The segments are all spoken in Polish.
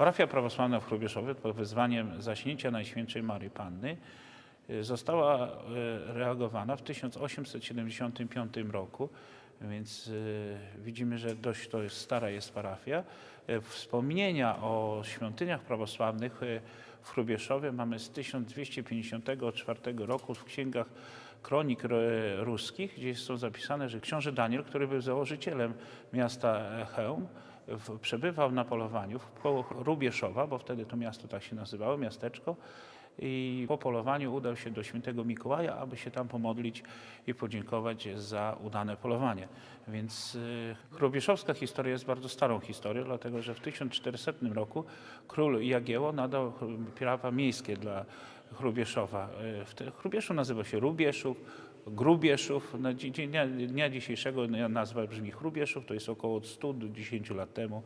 Parafia prawosławna w Hrubieszowie pod wezwaniem zaśnięcia Najświętszej Maryi Panny y, została y, reagowana w 1875 roku, więc y, widzimy, że dość to jest stara jest parafia. Wspomnienia o świątyniach prawosławnych w Hrubieszowie mamy z 1254 roku w księgach kronik ro- ruskich, gdzie są zapisane, że książę Daniel, który był założycielem miasta Chełm, w, przebywał na polowaniu w- koło Rubieszowa, bo wtedy to miasto tak się nazywało, miasteczko. I po polowaniu udał się do świętego Mikołaja, aby się tam pomodlić i podziękować za udane polowanie. Więc y, Hrubieszowska historia jest bardzo starą historią, dlatego że w 1400 roku król Jagiełło nadał prawa miejskie dla Hrubieszowa. Y, w Hrubieszów nazywa się Rubieszów, Grubieszów. Na dzi- dnia, dnia dzisiejszego nazwa brzmi Hrubieszów, to jest około od 100 do 10 lat temu.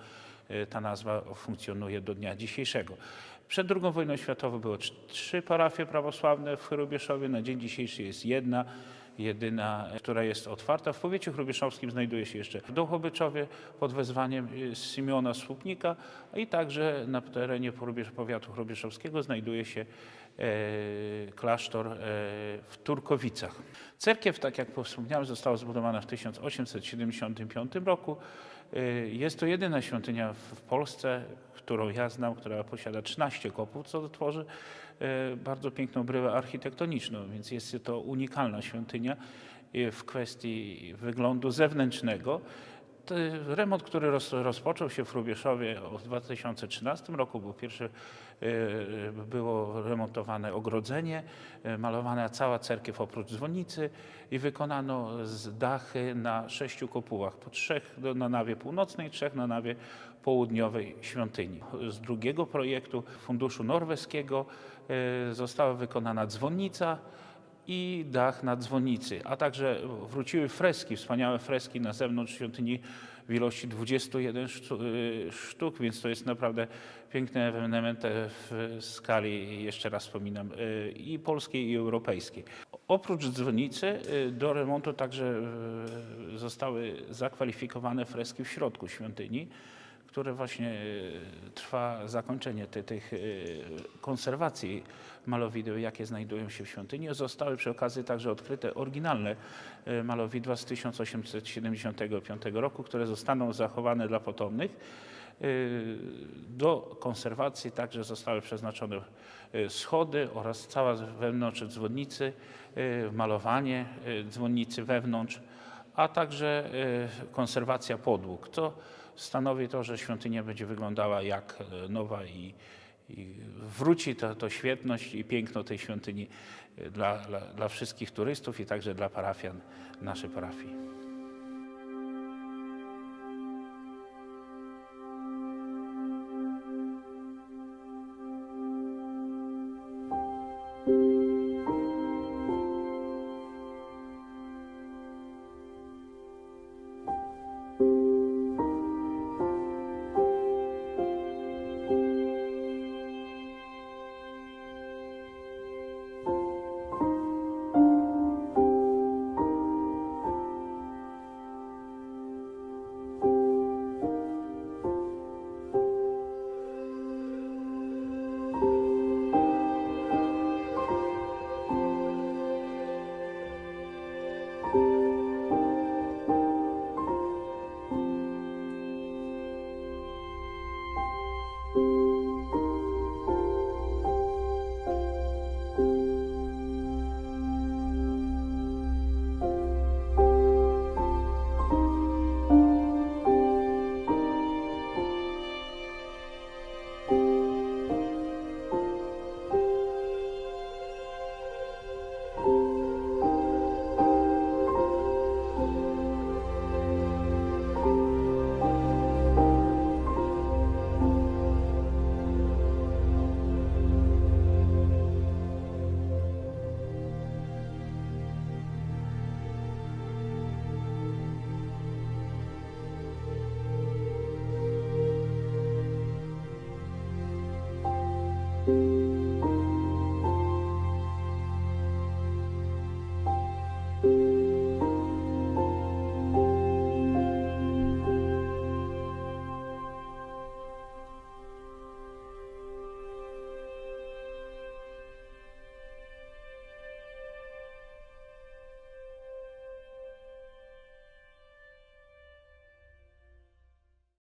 y, Ta nazwa funkcjonuje do dnia dzisiejszego. Przed II wojną światową było trz- trzy parafie prawosławne w Hrubieszowie. Na dzień dzisiejszy jest jedna, jedyna, która jest otwarta. W powiecie hrubieszowskim znajduje się jeszcze Dołchobyczowie pod wezwaniem y, Simeona Słupnika i także na terenie powiatu hrubieszowskiego znajduje się e, klasztor e, w Turkowicach. Cerkiew, tak jak wspomniałem, została zbudowana w 1875 roku. E, Jest to jedyna świątynia w Polsce, którą ja znam, która posiada 13 kopów, co tworzy e, bardzo piękną bryłę architektoniczną, więc jest to unikalna świątynia e, w kwestii wyglądu zewnętrznego. Te- Remont, który roz, rozpoczął się w Rubieszowie w 2013 roku, był pierwszy, e, było remontowane ogrodzenie, e, malowana cała cerkiew oprócz dzwonnicy i wykonano z dachy na sześciu kopułach, po trzech do- na nawie północnej, trzech na nawie południowej świątyni. Z drugiego projektu Funduszu Norweskiego została wykonana dzwonnica, i dach na dzwonnicy, a także wróciły freski, wspaniałe freski na zewnątrz świątyni w ilości 21 sztu- y, sztuk, więc to jest naprawdę piękny ewenement w skali, jeszcze raz wspominam, y, i polskiej, i europejskiej. Oprócz dzwonnicy y, do remontu także zostały zakwalifikowane freski w środku świątyni które właśnie e, trwa zakończenie ty, tych e, konserwacji malowideł, jakie znajdują się w świątyni. Zostały przy okazji także odkryte oryginalne e, malowidła z 1875 roku, które zostaną zachowane dla potomnych. Do konserwacji także zostały przeznaczone schody oraz cała wewnątrz dzwonnicy, malowanie dzwonnicy wewnątrz a także e, konserwacja podłóg. To stanowi to, że świątynia będzie wyglądała jak e, nowa i, i wróci to, to świetność i piękno tej świątyni e, dla, dla, dla wszystkich turystów i także dla parafian naszej parafii.